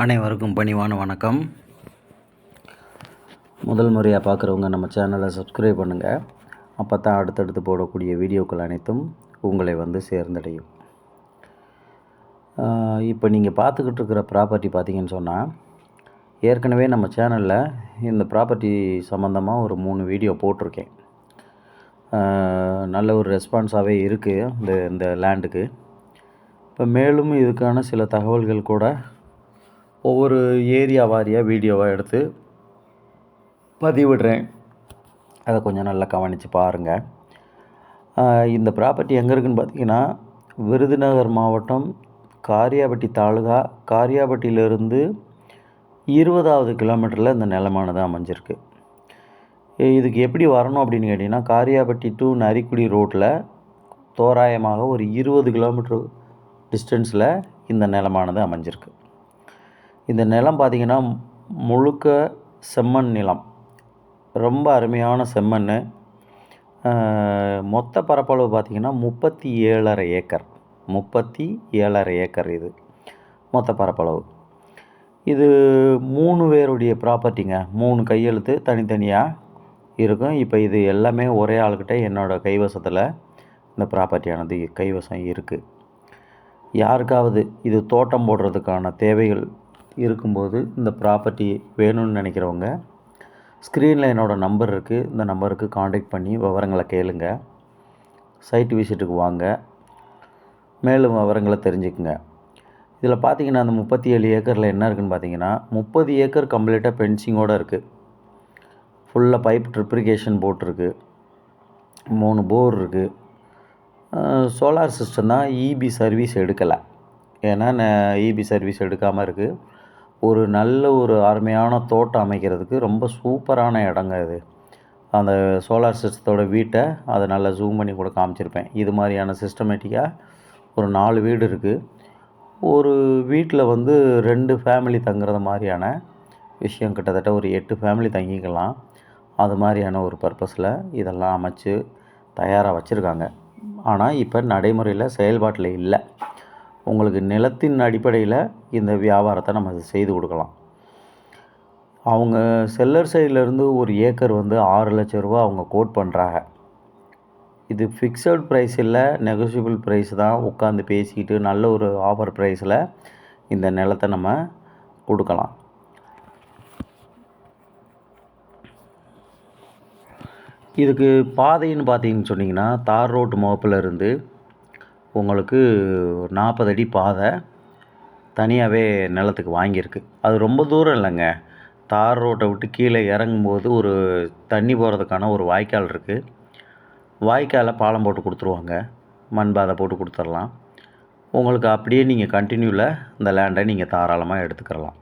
அனைவருக்கும் பணிவான வணக்கம். முதல் முறையாக பார்க்குறவங்க நம்ம சேனலை சப்ஸ்கிரைப் பண்ணுங்கள் அப்போ தான் அடுத்தடுத்து போடக்கூடிய வீடியோக்கள் அனைத்தும் உங்களை வந்து சேர்ந்தடையும். இப்போ நீங்கள் பார்த்துக்கிட்டு இருக்கிற ப்ராப்பர்ட்டி பார்த்தீங்கன்னு சொன்னால் ஏற்கனவே நம்ம சேனலில் இந்த ப்ராப்பர்ட்டி சம்மந்தமாக ஒரு மூணு வீடியோ போட்டிருக்கேன். நல்ல ஒரு ரெஸ்பான்ஸாகவே இருக்குது இந்த இந்த லேண்டுக்கு இப்போ மேலும் இதுக்கான சில தகவல்கள் கூட ஒவ்வொரு ஏரியா வாரியாக வீடியோவாக எடுத்து பதிவிடுறேன். அதை கொஞ்சம் நல்லா கவனித்து பாருங்கள் இந்த ப்ராப்பர்ட்டி எங்கே இருக்குதுன்னு பார்த்தீங்கன்னா விருதுநகர் மாவட்டம் காரியாபட்டி தாலுகா காரியாபட்டியிலிருந்து இருபதாவது கிலோமீட்டரில் இந்த நிலமானது அமைஞ்சிருக்கு. இதுக்கு எப்படி வரணும் அப்படின்னு கேட்டிங்கன்னா காரியாபட்டி டு நரிக்குடி ரோட்டில் தோராயமாக ஒரு இருபது கிலோமீட்டர் டிஸ்டன்ஸில் இந்த நிலமானது அமைஞ்சிருக்கு. இந்த நிலம் பார்த்திங்கன்னா முழுக்க செம்மண் நிலம். ரொம்ப அருமையான செம்மண் மொத்த பரப்பளவு பார்த்திங்கன்னா முப்பத்தி ஏழரை ஏக்கர். முப்பத்தி ஏழரை ஏக்கர் இது மொத்த பரப்பளவு. இது மூணு பேருடைய ப்ராப்பர்ட்டிங்க. மூணு கையெழுத்து தனித்தனியாக இருக்கும். இப்போ இது எல்லாமே ஒரே ஆள்கிட்ட என்னோடய கைவசத்தில் இந்த ப்ராப்பர்ட்டியானது கைவசம் இருக்குது யாருக்காவது இது தோட்டம் போடுறதுக்கான தேவைகள் இருக்கும்போது இந்த ப்ராப்பர்ட்டி வேணும்னு நினைக்கிறவங்க ஸ்க்ரீனில் என்னோடய நம்பர் இருக்குது இந்த நம்பருக்கு காண்டாக்ட் பண்ணி விவரங்களை கேளுங்க. சைட் விசிட்டுக்கு வாங்க. மேலும் விவரங்களை தெரிஞ்சுக்குங்க. இதில் பார்த்தீங்கன்னா அந்த முப்பத்தி ஏழு ஏக்கரில் என்ன இருக்குன்னு பார்த்தீங்கன்னா முப்பது ஏக்கர் கம்ப்ளீட்டாக பென்சிங்கோடு இருக்குது ஃபுல்லாக பைப் ட்ரிப்ரிகேஷன் போட்டிருக்கு மூணு போர் இருக்குது சோலார் சிஸ்டம் தான் இபி சர்வீஸ் எடுக்கலை. ஏன்னா இபி சர்வீஸ் எடுக்காமல் இருக்குது ஒரு நல்ல ஒரு அருமையான தோட்டம் அமைக்கிறதுக்கு ரொம்ப சூப்பரான இடங்க இது. அந்த சோலார் சிஸ்டத்தோட வீட்டை அதை நல்லா ஜூம் பண்ணி கூட காமிச்சிருப்பேன். இது மாதிரியான சிஸ்டமேட்டிக்காக ஒரு நாலு வீடு இருக்குது ஒரு வீட்டில் வந்து ரெண்டு ஃபேமிலி தங்குறது மாதிரியான விஷயம் கிட்டத்தட்ட ஒரு எட்டு ஃபேமிலி தங்கிக்கலாம். அது மாதிரியான ஒரு பர்பஸில் இதெல்லாம் அமைச்சு தயாராக வச்சுருக்காங்க. ஆனால் இப்போ நடைமுறையில் செயல்பாட்டில் இல்லை. உங்களுக்கு நிலத்தின் அடிப்படையில் இந்த வியாபாரத்தை நம்ம செய்து கொடுக்கலாம். அவங்க செல்லர் சைட்லேருந்து ஒரு ஏக்கர் வந்து ஆறு லட்ச ரூபா அவங்க கோட் பண்ணுறாங்க இது ஃபிக்ஸட் ப்ரைஸ் இல்லை நெகோசியபிள் ப்ரைஸ் தான் உட்காந்து பேசிக்கிட்டு நல்ல ஒரு ஆஃபர் ப்ரைஸில் இந்த நிலத்தை நம்ம கொடுக்கலாம். இதுக்கு பாதைன்னு பார்த்தீங்கன்னு சொன்னிங்கன்னா தார் ரோட்டு முகப்பில் இருந்து உங்களுக்கு நாற்பது அடி பாதை தனியாகவே நிலத்துக்கு வாங்கியிருக்கு. அது ரொம்ப தூரம் இல்லைங்க. தார் ரோட்டை விட்டு கீழே இறங்கும்போது ஒரு தண்ணி போகிறதுக்கான ஒரு வாய்க்கால் இருக்குது வாய்க்காலை பாலம் போட்டு கொடுத்துருவாங்க. மண் பாதை போட்டு கொடுத்துர்லாம். உங்களுக்கு அப்படியே நீங்கள் கண்டினியூவில் இந்த லேண்டை நீங்கள் தாராளமாக எடுத்துக்கிறலாம்.